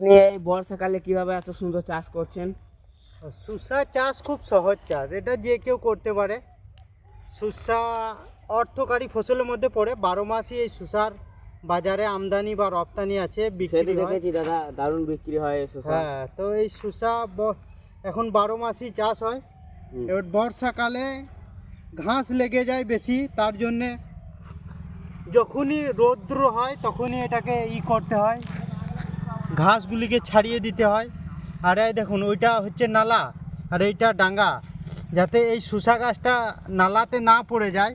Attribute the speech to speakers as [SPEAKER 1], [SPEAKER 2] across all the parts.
[SPEAKER 1] আপনি এই বর্ষাকালে কীভাবে এত সুন্দর চাষ করছেন?
[SPEAKER 2] সুসা চাষ খুব সহজ চাষ এটা যে কেউ করতে পারে। সুসা অর্থকারী ফসলের মধ্যে পড়ে বারো মাসই এই সুসার বাজারে আমদানি বা রপ্তানি আছে বিক্রি
[SPEAKER 1] দেখেছি দাদা দারুণ বিক্রি হয় শসা
[SPEAKER 2] হ্যাঁ তো এই সুসা এখন বারো মাসই চাষ হয়। এবার বর্ষাকালে ঘাস লেগে যায় বেশি তার জন্যে যখনই রৌদ্র হয় তখনই এটাকে ই করতে হয়। ঘাসগুলিকে ছাড়িয়ে দিতে হয়। আর এই দেখুন ওইটা হচ্ছে নালা আর এইটা ডাঙ্গা। যাতে এই শুষা গাছটা নালাতে না পড়ে যায়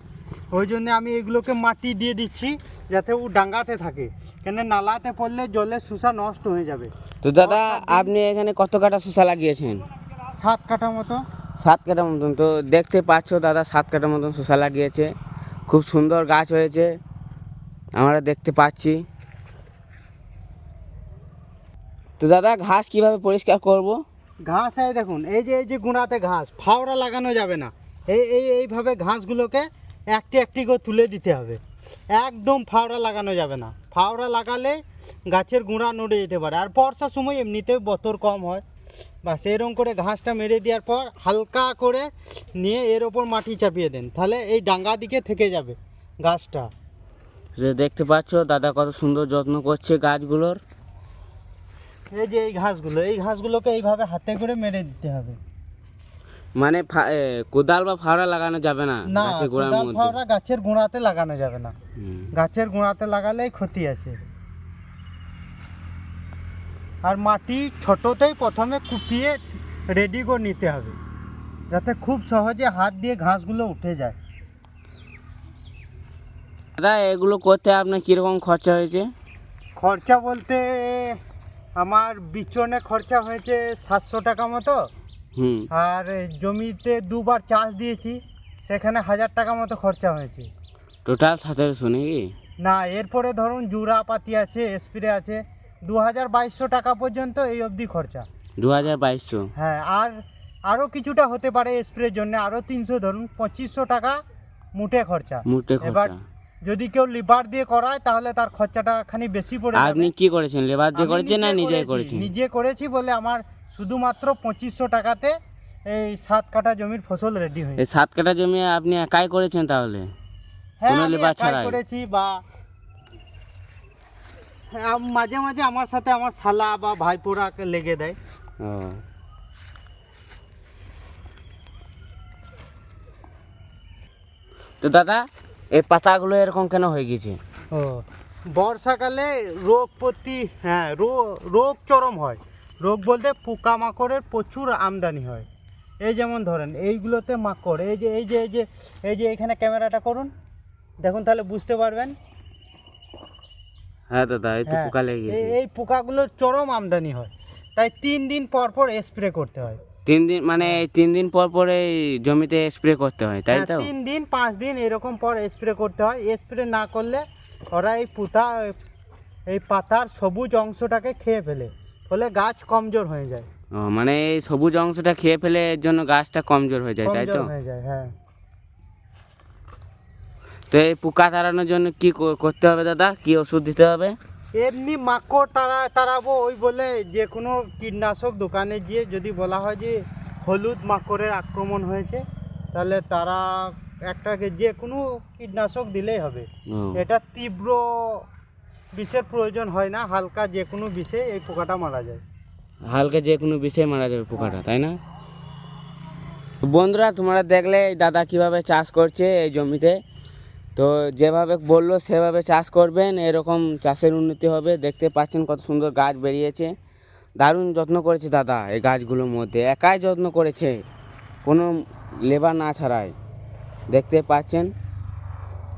[SPEAKER 2] ওই জন্য আমি এগুলোকে মাটি দিয়ে দিচ্ছি যাতে ও ডাঙ্গাতে থাকে। কেন নালাতে পড়লে জলে শুষা নষ্ট হয়ে যাবে।
[SPEAKER 1] তো দাদা আপনি এখানে কত কাটা শসা লাগিয়েছেন?
[SPEAKER 2] সাত কাঠা মতো।
[SPEAKER 1] সাত কাটা মতন। তো দেখতে পাচ্ছ দাদা সাত কাটা মতন শসা লাগিয়েছে। খুব সুন্দর গাছ হয়েছে। আমরা দেখতে পাচ্ছি। তো দাদা ঘাস কীভাবে পরিষ্কার করব?
[SPEAKER 2] ঘাস এই দেখুন এই যে এই যে গুঁড়াতে ঘাস ফাওড়া লাগানো যাবে না। এই এই এইভাবে ঘাসগুলোকে একটি একটি করে তুলে দিতে হবে। একদম ফাওড়া লাগানো যাবে না। ফাওড়া লাগালে গাছের গুঁড়া নড়ে যেতে পারে। আর বর্ষার সময় এমনিতেও বতর কম হয়। বা এরকম করে ঘাসটা মেরে দেওয়ার পর হালকা করে নিয়ে এর ওপর মাটি চাপিয়ে দেন। তাহলে এই ডাঙ্গা দিকে থেকে যাবে গাছটা।
[SPEAKER 1] যে দেখতে পাচ্ছ দাদা কত সুন্দর যত্ন করছে গাছগুলোর।
[SPEAKER 2] এই যে এই ঘাসগুলো এই ঘাসগুলোকে এইভাবে হাতে করে মেরে দিতে হবে।
[SPEAKER 1] মানে কোদাল বা ফাওড়া লাগানো যাবে না গাছের গোড়ার মধ্যে?
[SPEAKER 2] ফাওড়া গাছের গোড়াতে লাগানো যাবে না। গাছের গোড়াতে লাগালেই ক্ষতি আছে। আর মাটি ছোটতেই প্রথমে কুপিয়ে রেডি করে নিতে হবে যাতে খুব সহজে হাত দিয়ে ঘাসগুলো উঠে যায়।
[SPEAKER 1] দাদা এগুলো করতে আপনার কীরকম খরচা হয়েছে?
[SPEAKER 2] খরচা বলতে আমার বিচনে খরচা হয়েছে সাতশো টাকা মতো।
[SPEAKER 1] হুম।
[SPEAKER 2] আর জমিতে দুবার চাষ দিয়েছি সেখানে হাজার টাকা মতো খরচা হয়েছে।
[SPEAKER 1] টোটাল সতেরোশো নাকি?
[SPEAKER 2] না এরপরে ধরুন জুরা পাতি আছে স্প্রে আছে দু হাজার বাইশশো টাকা পর্যন্ত এই অবধি খরচা।
[SPEAKER 1] দু হাজার বাইশশো?
[SPEAKER 2] হ্যাঁ আর আরও কিছুটা হতে পারে স্প্রের জন্য আরও তিনশো ধরুন পঁচিশশো টাকা মুটে খরচা।
[SPEAKER 1] মুটে খরচা।
[SPEAKER 2] যদি কেউ লিভার দিয়ে করায় তাহলে তার খরচাটা খানি বেশি পড়ে যাবে।
[SPEAKER 1] আপনি কি করেছেন? লেবার দিয়ে
[SPEAKER 2] আমি
[SPEAKER 1] করেছেন না
[SPEAKER 2] নিজে
[SPEAKER 1] করেছেন?
[SPEAKER 2] নিজে করেছি বলে আমার শুধুমাত্র পঁচিশশো টাকাতে এই সাত কাঠা জমির ফসল রেডি হয়েছে।
[SPEAKER 1] এই সাত কাটা জমি আপনি একাই করেছেন তাহলে?
[SPEAKER 2] হ্যাঁ
[SPEAKER 1] কোনো
[SPEAKER 2] আমি একাই
[SPEAKER 1] ছাড়াই?
[SPEAKER 2] করেছি বা হ্যাঁ, আম- মাঝে মাঝে আমার সাথে আমার শালা বা ভাইপোরাকে লেগে দেয়।
[SPEAKER 1] ও। তো দাদা এই পাতাগুলো এরকম কেন হয়ে গেছে
[SPEAKER 2] ও বর্ষাকালে রোগ প্রতি হ্যাঁ রোগ চরম হয়। রোগ বলতে পোকামাকড়ের প্রচুর আমদানি হয়। এই যেমন ধরেন এইগুলোতে মাকড় এই যে এই যে এই যে এই যে এখানে ক্যামেরাটা করুন। দেখুন তাহলে বুঝতে পারবেন।
[SPEAKER 1] হ্যাঁ দাদা এই তো
[SPEAKER 2] হ্যাঁ,
[SPEAKER 1] পোকা লেগে
[SPEAKER 2] এই পোকাগুলোর চরম আমদানি হয়। তাই তিন দিন পর পর স্প্রে করতে হয়।
[SPEAKER 1] তিন দিন মানে এই তিন দিন পর পর জমিতে স্প্রে করতে হয় তাই
[SPEAKER 2] হ্যাঁ,
[SPEAKER 1] তো?
[SPEAKER 2] তিন দিন পাঁচ দিন এরকম পর স্প্রে করতে হয়। স্প্রে না করলে ওরা এই পুতা এই পাতার সবুজ অংশটাকে খেয়ে ফেলে। ফলে গাছ কমজোর হয়ে যায়।
[SPEAKER 1] মানে এই সবুজ অংশটা খেয়ে ফেলে এর জন্য গাছটা কমজোর হয়ে যায় তাই তো?
[SPEAKER 2] হয়ে যায় হ্যাঁ।
[SPEAKER 1] তো এই পোকা তাড়ানোর জন্য কি কর- করতে হবে দাদা? কি ওষুধ দিতে হবে?
[SPEAKER 2] এমনি মাকড় তারা তাড়াবো ওই বলে যে কোনো কীটনাশক দোকানে গিয়ে যদি বলা হয় যে হলুদ মাকড়ের আক্রমণ হয়েছে তাহলে তারা একটাকে যে কোনো কীটনাশক দিলেই হবে। এটা তীব্র বিষের প্রয়োজন হয় না হালকা যে কোনো বিষে এই পোকাটা মারা যায়।
[SPEAKER 1] হালকা যে কোনো বিষয় মারা যাবে পোকাটা তাই না? বন্ধুরা তোমরা দেখলে দাদা কীভাবে চাষ করছে এই জমিতে। তো যেভাবে বলল, সেভাবে চাষ করবেন, এরকম চাষের উন্নতি হবে। দেখতে পাচ্ছেন কত সুন্দর গাছ বেরিয়েছে। দারুণ যত্ন করেছে দাদা এই গাছগুলোর মধ্যে। একাই যত্ন করেছে, কোনো লেবার না ছাড়াই। দেখতে পাচ্ছেন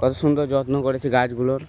[SPEAKER 1] কত সুন্দর যত্ন করেছে গাছগুলোর।